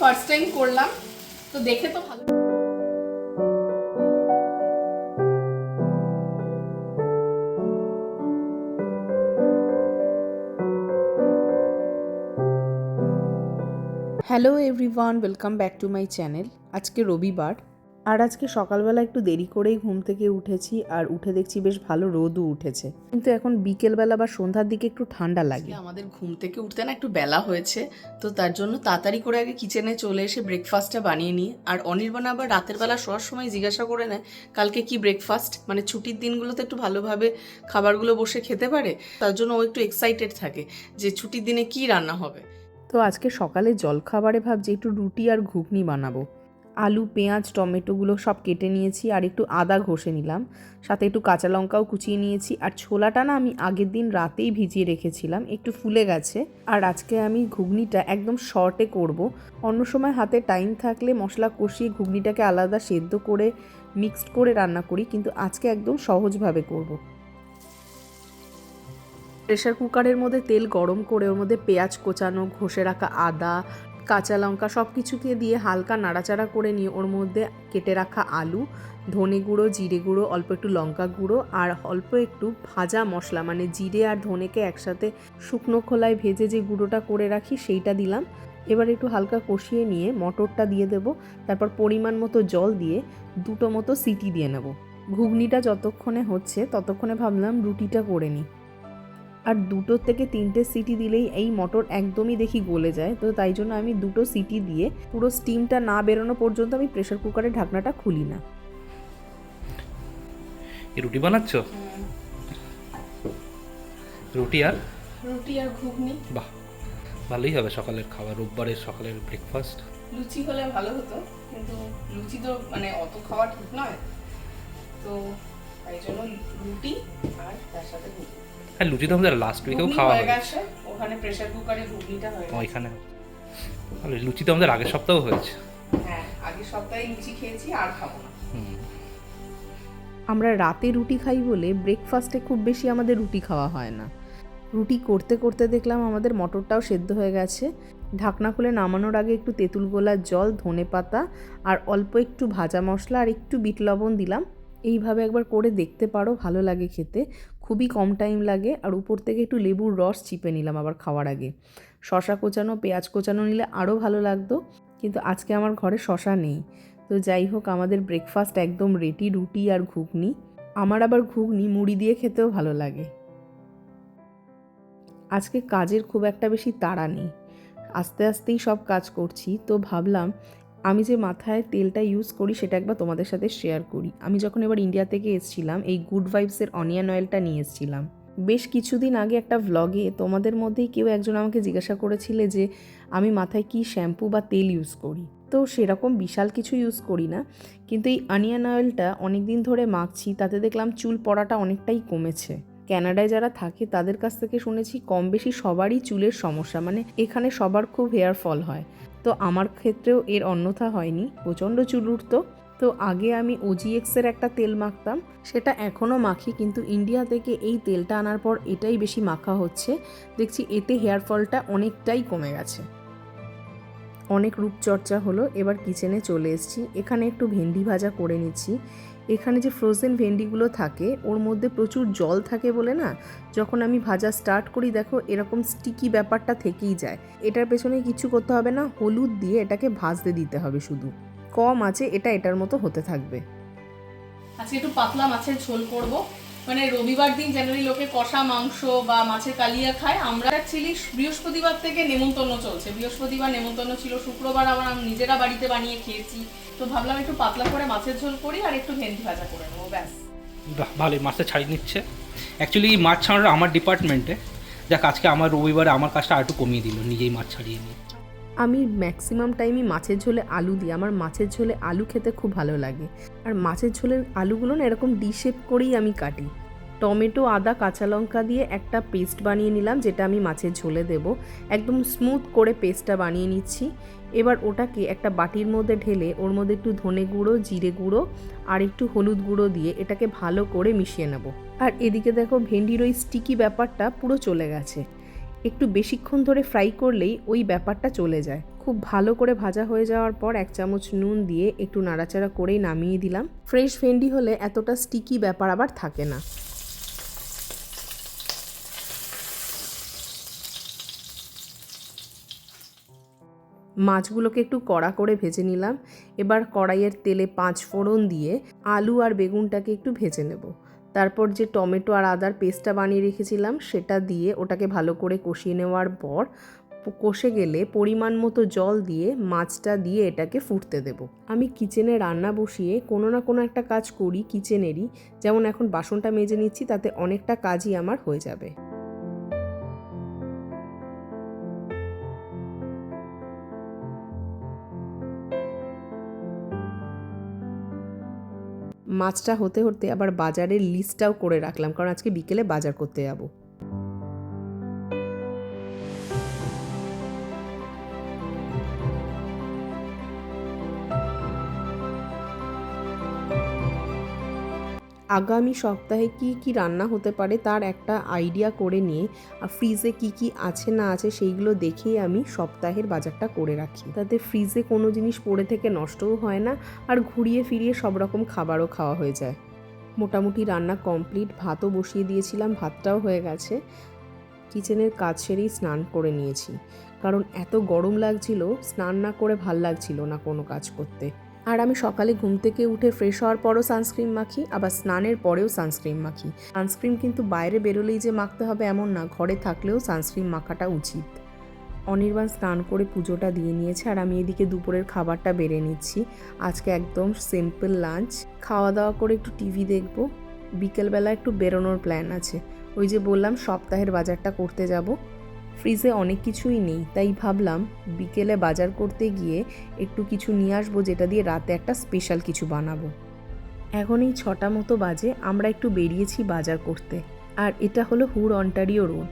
First time করলাম, তো দেখে তো ভালো। Hello everyone welcome back to my channel আজকে রবিবার আর আজকে সকালবেলা একটু দেরি করেই ঘুম থেকে উঠেছি আর উঠে দেখছি বেশ ভালো রোদও উঠেছে। কিন্তু এখন বিকেলবেলা বা সন্ধ্যার দিকে একটু ঠান্ডা লাগে। আমাদের ঘুম থেকে উঠতে না একটু বেলা হয়েছে তো তার জন্য তাড়াতাড়ি করে আগে কিচেনে চলে এসে ব্রেকফাস্টটা বানিয়ে নিই। আর অনির্বাণ আবার রাতের বেলা শোয়ার সময় জিজ্ঞাসা করে নেয় কালকে কি ব্রেকফাস্ট মানে ছুটির দিনগুলোতে একটু ভালোভাবে খাবারগুলো বসে খেতে পারে? তার জন্য ও একটু এক্সাইটেড থাকে যে ছুটির দিনে কি রান্না হবে। তো আজকে সকালে জলখাবারে ভাবছি একটু রুটি আর ঘুগনি বানাবো। আলু, পেঁয়াজ, টমেটোগুলো সব কেটে নিয়েছি আর একটু আদা ঘষে নিলাম। সাথে একটু কাঁচা লঙ্কাও কুচিয়ে নিয়েছি। আর ছোলাটা না আমি আগের দিন রাতেই ভিজিয়ে রেখেছিলাম, একটু ফুলে গেছে। আর আজকে আমি ঘুগনিটা একদম শর্টে করব। অন্য সময় হাতে টাইম থাকলে মশলা কষিয়ে ঘুগনিটাকে আলাদা সেদ্ধ করে, মিক্সড করে রান্না করি, কিন্তু আজকে একদম সহজভাবে করব। প্রেশার কুকারের মধ্যে তেল গরম করে ওর মধ্যে পেঁয়াজ কোচানো, ঘষে রাখা আদা কাঁচা লঙ্কা সব কিছুকে দিয়ে হালকা নাড়াচাড়া করে নিয়ে ওর মধ্যে কেটে রাখা আলু, ধনে গুঁড়ো, জিরে গুঁড়ো, অল্প একটু লঙ্কা গুঁড়ো আর অল্প একটু ভাজা মশলা মানে জিরে আর ধনেকে একসাথে শুকনো খোলায় ভেজে যে গুঁড়োটা করে রাখি সেইটা দিলাম। এবার একটু হালকা কষিয়ে নিয়ে মটরটা দিয়ে দেব, তারপর পরিমাণ মতো জল দিয়ে দুটো মতো সিটি দিয়ে নেব। ঘুগনিটা যতক্ষণে হচ্ছে ততক্ষণে ভাবলাম রুটিটা করে নিই। আর দুটো থেকে তিনটে সিটি দিলেই এই মটর একদমই দেখি গলে যায়। তো তাই জন্য আমি দুটো সিটি দিয়ে পুরো স্টিমটা না বেরোনো পর্যন্ত আমি প্রেশার কুকারের ঢাকনাটা খুলি না। রুটি বানাচ্ছ? রুটি আর? রুটি আর ঘুগনি। বাহ ভালোই হবে সকালের খাবার। রোববারের সকালের ব্রেকফাস্ট লুচি হলে ভালো হতো কিন্তু লুচি তো মানে অত খাওয়া ঠিক নয়। তো তাই জন্য রুটি আর তার সাথে ঘুগনি। হ্যাঁ লুচি তো আমাদের লাস্ট উইকেও খাওয়া হয়ে গেছে ওখানে প্রেসার কুকারে ঘুগনিটা হয়ে ওইখানে ভালো লুচি তো আমাদের আগের সপ্তাহ হয়েছে। হ্যাঁ আগের সপ্তাহে লুচি খেয়েছি আর খাব না। আমরা রাতে রুটি খাই বলে ব্রেকফাস্টে খুব বেশি আমাদের রুটি খাওয়া হয় না। রুটি করতে করতে দেখলাম আমাদের মটরটাও সেদ্ধ হয়ে গেছে। ঢাকনা খুলে নামানোর আগে একটু তেঁতুল গোলার জল ধনে পাতা আর অল্প একটু ভাজা মশলা আর একটু বিট লবণ দিলাম। এইভাবে একবার করে দেখতে পারো ভালো লাগে খেতে। খুবই কম টাইম লাগে আর উপর থেকে একটু লেবুর রস চিপে নিলাম আবার খাওয়ার আগে। শশা কোচানো, পেঁয়াজ কোচানো নিলে আরও ভালো লাগতো, কিন্তু আজকে আমার ঘরে শশা নেই। তো যাই হোক, আমাদের ব্রেকফাস্ট একদম রেটি রুটি আর ঘুগনি। আমার আবার ঘুগনি মুড়ি দিয়ে খেতেও ভালো লাগে। আজকে কাজের খুব একটা বেশি তাড়া নেই। আস্তে আস্তেই সব কাজ করছি, তো ভাবলাম আমি যে মাথায় তেলটা ইউজ করি, সেটা একবার তোমাদের সাথে শেয়ার করি। আমি যখন এবার ইন্ডিয়া থেকে এসেছিলাম, এই গুড ভাইবসের অনিয়ন অয়েলটা নিয়ে এসেছিলাম। বেশ কিছুদিন আগে একটা ভ্লগে তোমাদের মধ্যেই কেউ একজন আমাকে জিজ্ঞাসা করেছিলে যে, আমি মাথায় কি শ্যাম্পু বা তেল ইউজ করি? তো সেরকম বিশাল কিছু ইউজ করি না, কিন্তু এই অনিয়ন অয়েলটা অনেক দিন ধরে মাখছি, তাতে দেখলাম চুল পড়াটা অনেকটাই কমেছে। ক্যানাডায় যারা থাকে, তাদের কাছ থেকে শুনেছি কম বেশি সবারই চুলের সমস্যা মানে এখানে সবার খুব হেয়ার ফল হয়। তো আমার ক্ষেত্রেও এর অন্যথা হয়নি, প্রচণ্ড চুল উঠতো। তো আগে আমি ওজিএক্সের একটা তেল মাখতাম, সেটা এখনও মাখি, কিন্তু ইন্ডিয়া থেকে এই তেলটা আনার পর এটাই বেশি মাখা হচ্ছে। দেখছি এতে হেয়ার ফলটা অনেকটাই কমে গেছে। অনেক রূপচর্চা হলো, এবার কিচেনে চলে এসেছি। এখানে একটু ভেন্ডি ভাজা করে নিচ্ছি। এখানে যে ফ্রোজেন ভেন্ডিগুলো থাকে, ওর মধ্যে প্রচুর জল থাকে বলে না? যখন আমি ভাজা স্টার্ট করি, দেখো এরকম স্টিকি ব্যাপারটা থেকেই যায়। এটার পেছনে কিছু করতে হবে না, হলুদ দিয়ে এটাকে ভাজতে দিতে হবে শুধু। কম আছে, এটা এটার মতো হতে থাকবে। আজকে একটু পাতলা মাছের ঝোল করব। মানে রবিবার দিন জেনারেলি লোকে কষা মাংস বা মাছের কালিয়া খায়। আমরা অ্যাকচুয়ালি বৃহস্পতিবার থেকে নেমন্তন্ন চলছে। বৃহস্পতিবার নেমন্তন্ন ছিল, শুক্রবার আমরা নিজেরা বাড়িতে বানিয়ে খেয়েছি। তো ভাবলাম একটু পাতলা করে মাছের ঝোল করি আর একটু ভেন্ডি ভাজা করে নেব ব্যাস। বাহ ভালোই মাছটা ছাড়িয়ে নিচ্ছে। অ্যাকচুয়ালি মাছ ছাড়ানো আমার ডিপার্টমেন্টে যাক আজকে আমার রবিবারে আমার কাজটা আর একটু কমিয়ে দিল নিজেই মাছ ছাড়িয়ে নিয়ে। আমি ম্যাক্সিমাম টাইমই মাছের ঝোলে আলু দিই। আমার মাছের ঝোলে আলু খেতে খুব ভালো লাগে। আর মাছের ঝোলের আলুগুলো না এরকম ডি শেপ করেই আমি কাটি। টমেটো আদা কাঁচা লঙ্কা দিয়ে একটা পেস্ট বানিয়ে নিলাম যেটা আমি মাছের ঝোলে দেব। একদম স্মুথ করে পেস্টটা বানিয়ে নিচ্ছি। এবার ওটাকে একটা বাটির মধ্যে ঢেলে ওর মধ্যে একটু ধনে গুঁড়ো, জিরে গুঁড়ো আর একটু হলুদ গুঁড়ো দিয়ে এটাকে ভালো করে মিশিয়ে নেব। আর এদিকে দেখো ভেন্ডির ওই স্টিকি ব্যাপারটা পুরো চলে গেছে। একটু বেশিক্ষণ ধরে ফ্রাই করলেই ওই ব্যাপারটা চলে যায়। খুব ভালো করে ভাজা হয়ে যাওয়ার পর এক চামচ নুন দিয়ে একটু নাড়াচাড়া করেই নামিয়ে দিলাম। ফ্রেশ ভেন্ডি হলে এতটা স্টিকি ব্যাপার আবার থাকে না। মাছগুলোকে একটু কড়া করে ভেজে নিলাম। এবার কড়াইয়ের তেলে পাঁচ ফোড়ন দিয়ে আলু আর বেগুনটাকে একটু ভেজে নেব। তারপর যে টমেটো আর আদার পেস্টটা বানিয়ে রেখেছিলাম, সেটা দিয়ে ওটাকে ভালো করে কষিয়ে নেওয়ার পর কষে গেলে পরিমাণ মতো জল দিয়ে মাছটা দিয়ে এটাকে ফুটতে দেব। আমি কিচেনে রান্না বসিয়ে কোনো না কোনো একটা কাজ করি কিচেনেরই। যেমন এখন বাসনটা মেজে নিচ্ছি, তাতে অনেকটা কাজই আমার হয়ে যাবে। মাছটা হতে হতে আবার বাজারের লিস্টটাও করে রাখলাম। কারণ আজকে বিকেলে বাজার করতে যাব। আগামী সপ্তাহে কি কি রান্না হতে পারে তার একটা আইডিয়া করে নিয়ে আর ফ্রিজে কি কি আছে না আছে সেইগুলো দেখেই আমি সপ্তাহের বাজারটা করে রাখি। তাতে ফ্রিজে কোনো জিনিস পড়ে থেকে নষ্টও হয় না আর ঘুরিয়ে ফিরিয়ে সব রকম খাবারও খাওয়া হয়ে যায়। মোটামুটি রান্না কমপ্লিট ভাতও বসিয়ে দিয়েছিলাম, ভাতটাও হয়ে গেছে। কিচেনের কাজ সেরেই স্নান করে নিয়েছি। কারণ এত গরম লাগছিল, স্নান না করে ভালো লাগছিল না কোনো কাজ করতে। আর আমি সকালে ঘুম থেকে উঠে ফ্রেশ হওয়ার পরও সানস্ক্রিন মাখি, আবার স্নানের পরেও সানস্ক্রিন মাখি। সানস্ক্রিন কিন্তু বাইরে বেরোলেই যে মাখতে হবে এমন না, ঘরে থাকলেও সানস্ক্রিন মাখাটা উচিত। অনির্বাণ স্নান করে পুজোটা দিয়ে নিয়েছে আর আমি এদিকে দুপুরের খাবারটা বেড়ে নিচ্ছি। আজকে একদম সিম্পল লাঞ্চ খাওয়া দাওয়া করে একটু টিভি দেখব। বিকেলবেলা একটু বেরোনোর প্ল্যান আছে। ওই যে বললাম, সপ্তাহের বাজারটা করতে যাব। ফ্রিজে অনেক কিছুই নেই, তাই ভাবলাম বিকেলে বাজার করতে গিয়ে একটু কিছু নিয়ে আসব যেটা দিয়ে রাতে একটা স্পেশাল কিছু বানাবো। এখন এই ছটা মতো বাজে, আমরা একটু বেরিয়েছি বাজার করতে। আর এটা হলো হুর, অন্টারিও রোড।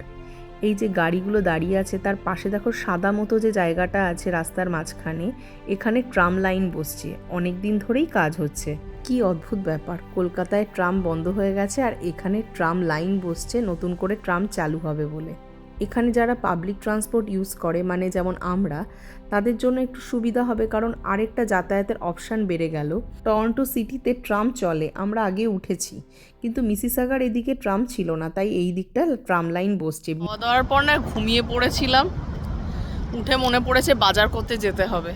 এই যে গাড়িগুলো দাঁড়িয়ে আছে, তার পাশে দেখো সাদা মতো যে জায়গাটা আছে রাস্তার মাঝখানে, এখানে ট্রাম লাইন বসছে। অনেক দিন ধরেই কাজ হচ্ছে। কি অদ্ভুত ব্যাপার, কলকাতায় ট্রাম বন্ধ হয়ে গেছে আর এখানে ট্রাম লাইন বসছে, নতুন করে ট্রাম চালু হবে বলে। এখানে যারা পাবলিক ট্রান্সপোর্ট ইউজ করে মানে যেমন আমরা, তাদের জন্য একটু সুবিধা হবে কারণ আরেকটা যাতায়াতের অপশান বেড়ে গেল। টরন্টো সিটিতে ট্রাম চলে, আমরা আগে উঠেছি, কিন্তু মিসিসাগার এদিকে ট্রাম ছিল না, তাই এই দিকটা ট্রাম লাইন বসছে। দাওয়ার পর না ঘুমিয়ে পড়েছিলাম, উঠে মনে পড়েছে বাজার করতে যেতে হবে।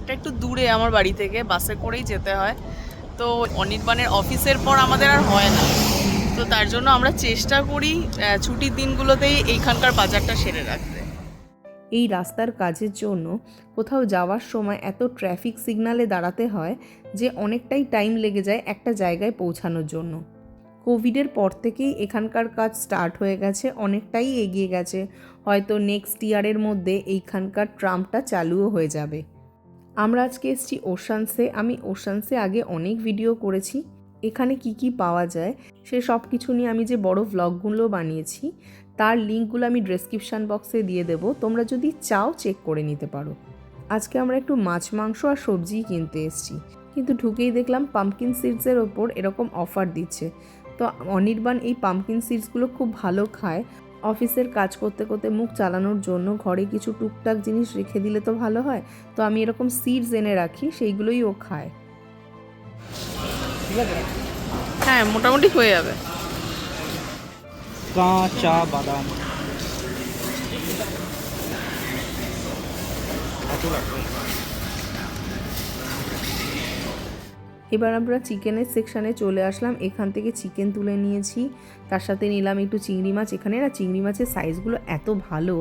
এটা একটু দূরে আমার বাড়ি থেকে, বাসে করেই যেতে হয়। তো অনির্বাণের অফিসের পর আমাদের আর হয় না। তো তার জন্য আমরা চেষ্টা করি ছুটির দিনগুলোতেই এইখানকার বাজারটা সেরে রাখতে। এই রাস্তার কাজের জন্য কোথাও যাওয়ার সময় এত ট্রাফিক সিগনালে দাঁড়াতে হয় যে অনেকটাই টাইম লেগে যায় একটা জায়গায় পৌঁছানোর জন্য। কোভিডের পর থেকেই এখানকার কাজ স্টার্ট হয়ে গেছে, অনেকটাই এগিয়ে গেছে। হয়তো নেক্সট ইয়ারের মধ্যে এইখানকার ট্রামটা চালুও হয়ে যাবে। আমরা আজকে এসেছি ওশানসে আমি ওশানসে আগে অনেক ভিডিও করেছি। এখানে কি কি পাওয়া যায়, সে সব কিছু নিয়ে আমি যে বড় ভ্লগগুলো বানিয়েছি, তার লিঙ্কগুলো আমি ডেসক্রিপশান বক্সে দিয়ে দেবো। তোমরা যদি চাও চেক করে নিতে পারো। আজকে আমরা একটু মাছ, মাংস আর সবজি কিনতে এসেছি। কিন্তু ঢুকেই দেখলাম পাম্পকিন সিডসের ওপর এরকম অফার দিচ্ছে। তো অনির্বাণ এই পাম্পকিন সিডসগুলো খুব ভালো খায়। অফিসের কাজ করতে করতে মুখ চালানোর জন্য ঘরে কিছু টুকটাক জিনিস রেখে দিলে তো ভালো হয়। তো আমি এরকম সিডস এনে রাখি, সেইগুলোই ও খায়। হ্যাঁ মোটামুটি হয়ে যাবে। কাঁচা বাদাম। এবার আমরা চিকেনের সেকশানে চলে আসলাম। এখান থেকে চিকেন তুলে নিয়েছি। তার সাথে নিলাম একটু চিংড়ি মাছ এখানে। না চিংড়ি মাছের সাইজগুলো এত ভালো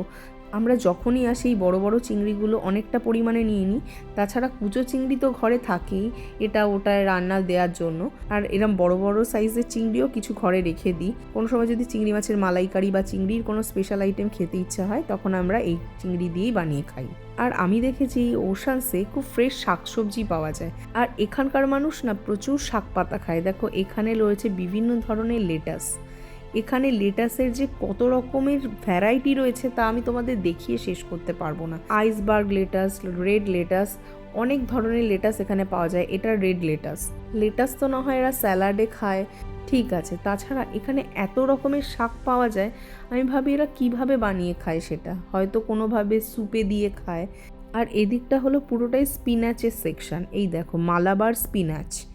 আমরা যখনই আসি এই বড় বড় চিংড়িগুলো অনেকটা পরিমাণে নিয়ে নিই, তাছাড়া কুচো চিংড়ি তো ঘরে থাকেই, এটা ওটায় রান্না দেওয়ার জন্য। আর এরম বড় বড় সাইজের চিংড়িও কিছু ঘরে রেখে দিই। কোনো সময় যদি চিংড়ি মাছের মালাইকারি বা চিংড়ির কোনো স্পেশাল আইটেম খেতে ইচ্ছা হয়, তখন আমরা এই চিংড়ি দিয়েই বানিয়ে খাই। আর আমি দেখেছি এই ওশানসে খুব ফ্রেশ শাকসবজি পাওয়া যায়। আর এখানকার মানুষ না প্রচুর শাক পাতা খায়। দেখো, এখানে রয়েছে বিভিন্ন ধরনের লেটাস এখানে লেটাসের যে কত রকমের ভ্যারাইটি রয়েছে তা আমি তোমাদের দেখিয়ে শেষ করতে পারব না। আইসবার্গ লেটাস রেড লেটাস, অনেক ধরনের লেটাস এখানে পাওয়া যায়। এটা রেড লেটাস। লেটাস তো না হয় এরা স্যালাডে খায়। ঠিক আছে, তাছাড়া এখানে এত রকমের শাক পাওয়া যায়, আমি ভাবি এরা কীভাবে বানিয়ে খায় সেটা? হয়তো কোনোভাবে স্যুপে দিয়ে খায়। আর এদিকটা হলো পুরোটাই স্পিনাচের সেকশন এই দেখো, মালাবার স্পিনাচ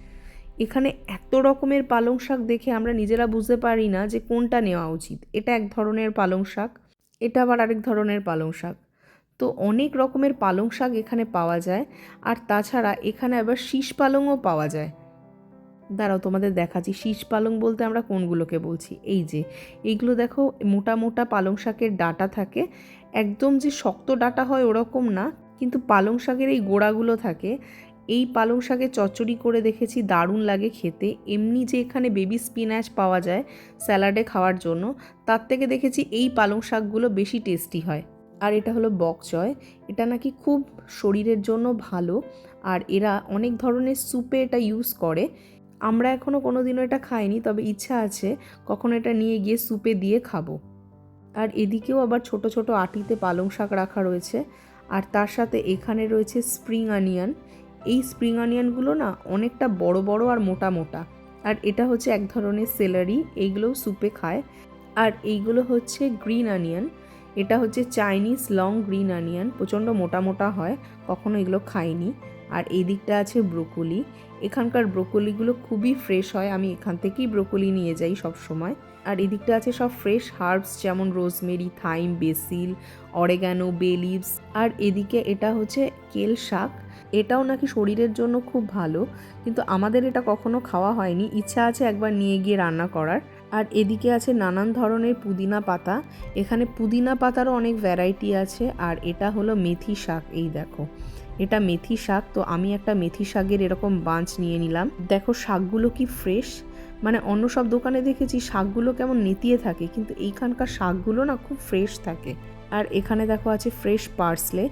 এখানে এত রকমের পালং শাক দেখে আমরা নিজেরা বুঝতে পারি না যে কোনটা নেওয়া উচিত। এটা এক ধরনের পালং শাক, এটা আবার আরেক ধরনের পালং শাক। তো অনেক রকমের পালং শাক এখানে পাওয়া যায় আর তাছাড়া এখানে আবার শীষ পালংও পাওয়া যায়। দাঁড়াও, তোমাদের দেখাচ্ছি শীষ পালং বলতে আমরা কোনগুলোকে বলছি। এই যে, এইগুলো দেখো, মোটা মোটা পালং শাকের ডাটা থাকে। একদম যে শক্ত ডাটা হয় ওরকম না, কিন্তু পালং শাকের এই গোড়াগুলো থাকে। এই পালং শাকে চচ্চড়ি করে দেখেছি, দারুণ লাগে খেতে। এমনি যে এখানে বেবি স্পিনাচ পাওয়া যায় স্যালাডে খাওয়ার জন্য, তার থেকে দেখেছি এই পালং শাকগুলো বেশি টেস্টি হয়। আর এটা হলো বকচয় এটা নাকি খুব শরীরের জন্য ভালো। আর এরা অনেক ধরনের স্যুপে এটা ইউজ করে। আমরা এখনও কোনো দিনও এটা খাইনি, তবে ইচ্ছা আছে কখনো এটা নিয়ে গিয়ে স্যুপে দিয়ে খাব। আর এদিকেও আবার ছোট ছোট আটিতে পালং শাক রাখা রয়েছে। আর তার সাথে এখানে রয়েছে স্প্রিং অনিয়ন এই স্প্রিং অনিয়নগুলো না অনেকটা বড় বড় আর মোটা মোটা। আর এটা হচ্ছে এক ধরনের সেলারি এইগুলোও স্যুপে খায়। আর এইগুলো হচ্ছে গ্রিন অনিয়ন এটা হচ্ছে চাইনিজ লং গ্রিন অনিয়ন প্রচণ্ড মোটা মোটা হয়, কখনো এগুলো খাইনি। আর এই দিকটা আছে ব্রোকলি এখানকার ব্রোকলিগুলো খুবই ফ্রেশ হয়, আমি এখান থেকেই ব্রোকলি নিয়ে যাই সব সময় আর এদিকটা আছে সব ফ্রেশ হার্বস যেমন rosemary thyme basil oregano bay leaves আর এদিকে এটা হচ্ছে কেল শাক এটাও নাকি শরীরের জন্য খুব ভালো, কিন্তু আমাদের এটা কখনো খাওয়া হয়নি। ইচ্ছা আছে একবার নিয়ে গিয়ে রান্না করার। আর এদিকে আছে নানান ধরনের পুদিনা পাতা। এখানে পুদিনা পাতারও অনেক ভ্যারাইটি আছে। আর এটা হলো মেথি শাক, এই দেখো। এটা মেথি শাক, তো আমি একটা মেথি শাকের এরকম বাঞ্চ নিয়ে নিলাম। দেখো শাকগুলো কি ফ্রেশ মানে অন্য সব দোকানে দেখেছি শাকগুলো কেমন নেতিয়ে থাকে, কিন্তু এইখানকার শাকগুলো না খুব ফ্রেশ থাকে। আর এখানে দেখো আছে ফ্রেশ পার্সলে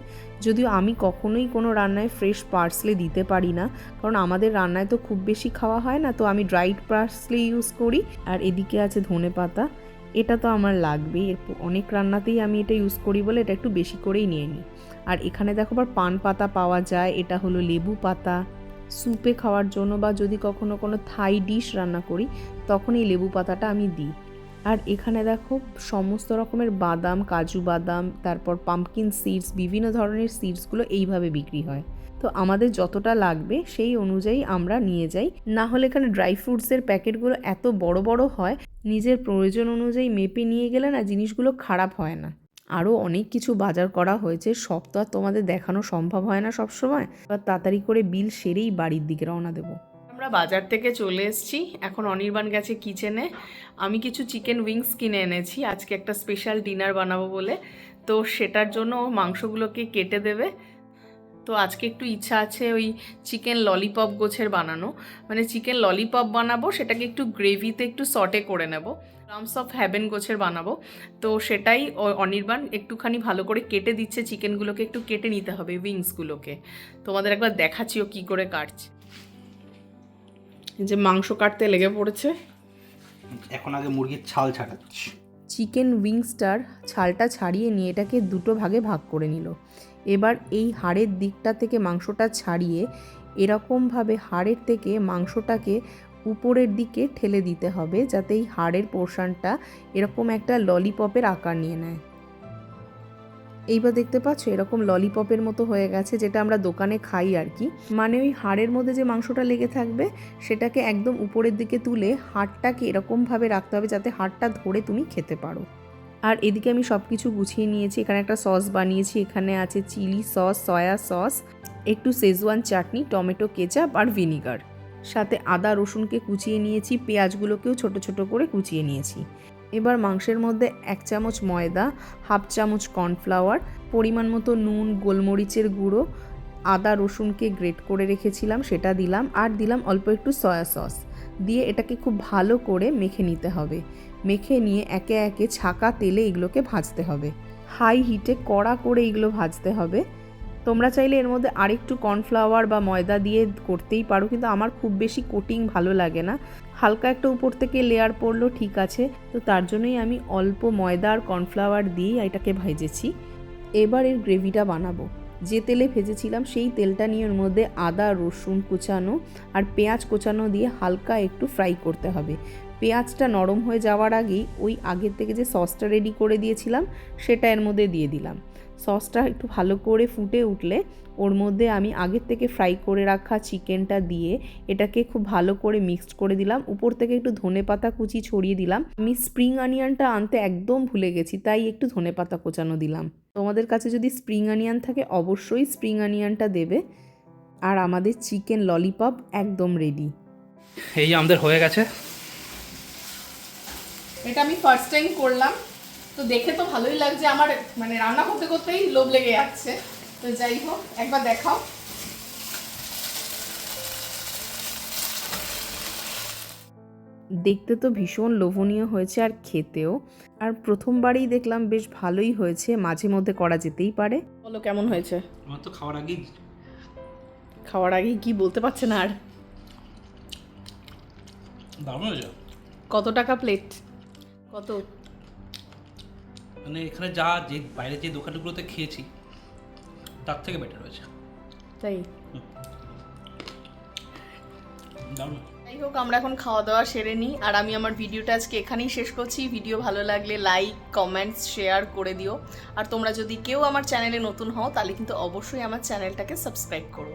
যদিও আমি কখনোই কোনো রান্নায় ফ্রেশ পার্সলে দিতে পারি না, কারণ আমাদের রান্নায় তো খুব বেশি খাওয়া হয় না, তো আমি ড্রাইড পার্সলে ইউজ করি। আর এদিকে আছে ধনে পাতা, এটা তো আমার লাগবেই। অনেক রান্নাতেই আমি এটা ইউজ করি বলে এটা একটু বেশি করেই নিয়ে নিই। আর এখানে দেখো আবার পান পাতা পাওয়া যায়, এটা হলো লেবু পাতা। স্যুপে খাওয়ার জন্য বা যদি কখনো কোনো থাই ডিশ রান্না করি, তখন এই লেবু পাতাটা আমি দিই। আর এখানে দেখো সমস্ত রকমের বাদাম, কাজু বাদাম, তারপর পাম্পকিন সিডস বিভিন্ন ধরনের সিডসগুলো এইভাবে বিক্রি হয়। তো আমাদের যতটা লাগবে সেই অনুযায়ী আমরা নিয়ে যাই। না হলে এখানে ড্রাই ফ্রুটসের প্যাকেটগুলো এত বড় বড় হয়, নিজের প্রয়োজন অনুযায়ী মেপে নিয়ে গেলে না জিনিসগুলো খারাপ হয় না। আরও অনেক কিছু বাজার করা হয়েছে, সব তো আর তোমাদের দেখানো সম্ভব হয় না সব সময় এবার তাড়াতাড়ি করে বিল সেরেই বাড়ির দিকে রওনা দেবো। আমরা বাজার থেকে চলে এসেছি। এখন অনির্বাণ গেছে কিচেনে আমি কিছু চিকেন উইংস কিনে এনেছি। আজকে একটা স্পেশাল ডিনার বানাবো বলে। তো সেটার জন্য মাংসগুলোকে কেটে দেবে। তো আজকে একটু ইচ্ছা আছে ওই চিকেন ললিপপ গোছের বানানো। মানে চিকেন ললিপপ বানাবো, সেটাকে একটু গ্রেভিতে একটু সটে করে নেব। রামস অফ হ্যাভেন গোছের বানাবো। তো সেটাই অনির্বাণ একটুখানি ভালো করে কেটে দিচ্ছে। চিকেনগুলোকে একটু কেটে নিতে হবে উইংসগুলোকে তোমাদের একবার দেখাচ্ছি ও কী করে কাটছে। যে মাংস কাটতে লেগে পড়েছে। এখন আগে মুরগির ছাল ছাড়াচ্ছি চিকেন উইংসটার ছালটা ছাড়িয়ে নিয়ে এটাকে দুটো ভাগে ভাগ করে নিল। এবার এই হাড়ের দিকটা থেকে মাংসটা ছাড়িয়ে এরকমভাবে হাড়ের থেকে মাংসটাকে উপরের দিকে ঠেলে দিতে হবে যাতে এই হাড়ের পোর্শনটা এরকম একটা ললিপপের আকার নিয়ে নেয়। এইবার দেখতে পাচ্ছ, এরকম ললিপপের মতো হয়ে গেছে, যেটা আমরা দোকানে খাই আর কি। মানে ওই হাড়ের মধ্যে যে মাংসটা লেগে থাকবে, সেটাকে একদম উপরের দিকে তুলে হাড়টাকে এরকমভাবে রাখতে হবে, যাতে হাড়টা ধরে তুমি খেতে পারো। আর এদিকে আমি সব কিছু গুছিয়ে নিয়েছি, এখানে একটা সস বানিয়েছি, এখানে আছে চিলি সস সয়া সস একটু সেজওয়ান চাটনি, টমেটো কেচাপ আর ভিনিগার সাথে আদা রসুনকে কুচিয়ে নিয়েছি, পেঁয়াজগুলোকেও ছোট ছোট করে কুচিয়ে নিয়েছি। এবার মাংসের মধ্যে এক চামচ ময়দা, হাফ চামচ কর্নফ্লাওয়ার, পরিমাণ মতো নুন, গোলমরিচের গুঁড়ো, আদা রসুনকে গ্রেট করে রেখেছিলাম, সেটা দিলাম, আর দিলাম অল্প একটু সয়া সস। দিয়ে এটাকে খুব ভালো করে মেখে নিতে হবে। মেখে নিয়ে একে একে ছাকা তেলে এগুলোকে ভাজতে হবে। হাই হিটে কড়া করে এগুলো ভাজতে হবে। তোমরা চাইলে এর মধ্যে আরেকটু কর্নফ্লাওয়ার বা ময়দা দিয়ে করতেই পারো, কিন্তু আমার খুব বেশি কোটিং ভালো লাগে না। হালকা একটা উপর থেকে লেয়ার পড়ল, ঠিক আছে। তো তার জন্যই আমি অল্প ময়দা আর কর্নফ্লাওয়ার দিয়েই এটাকে ভেজেছি। এবার এর গ্রেভিটা বানাবো। যে তেলে ভেজেছিলাম, সেই তেলটা নিয়ে ওর মধ্যে আদা, রসুন কুচানো আর পেঁয়াজ কোচানো দিয়ে হালকা একটু ফ্রাই করতে হবে। পেঁয়াজটা নরম হয়ে যাওয়ার আগেই ওই আগের থেকে যে সসটা রেডি করে দিয়েছিলাম, সেটা এর মধ্যে দিয়ে দিলাম। সসটা একটু ভালো করে ফুটে উঠলে ওর মধ্যে আমি আগের থেকে ফ্রাই করে রাখা চিকেনটা দিয়ে এটাকে খুব ভালো করে মিক্সড করে দিলাম। উপর থেকে একটু ধনে পাতা কুচি ছড়িয়ে দিলাম। আমি স্প্রিং অনিয়নটা আনতে একদম ভুলে গেছি তাই একটু ধনে পাতা কোচানো দিলাম। তোমাদের কাছে যদি স্প্রিং অনিয়ন থাকে অবশ্যই স্প্রিং অনিয়নটা দেবে। আর আমাদের চিকেন ললিপপ একদম রেডি এই আমাদের হয়ে গেছে। এটা আমি ফার্স্ট টাইম করলাম। তো দেখে তো ভালোই লাগছে আমার মানে রান্না করতে করতেই লোভ লেগে যাচ্ছে। তো যাই হোক একবার দেখাও। দেখতে তো ভীষণ লোভনীয় হয়েছে আর খেতেও আর প্রথমবারেই দেখলাম বেশ ভালোই হয়েছে মাঝে মধ্যে করা যেতেই পারে। বলো কেমন হয়েছে? আমার তো খাওয়ার আগেই খাওয়ার আগে কি বলতে পারছে না আর? দারুণ হয়েছে। কত টাকা প্লেট কত? মানে এখানে যা যে বাইরে যে দোকানগুলোতে খেয়েছি তার থেকে বেটার হয়েছে। তাই? দারুণ। যাই হোক আমরা এখন খাওয়া দাওয়া সেরে নিই। আর আমি আমার ভিডিওটা আজকে এখানেই শেষ করছি। ভিডিও ভালো লাগলে লাইক কমেন্টস শেয়ার করে দিও। আর তোমরা যদি কেউ আমার চ্যানেলে নতুন হও তাহলে কিন্তু অবশ্যই আমার চ্যানেলটাকে সাবস্ক্রাইব করো।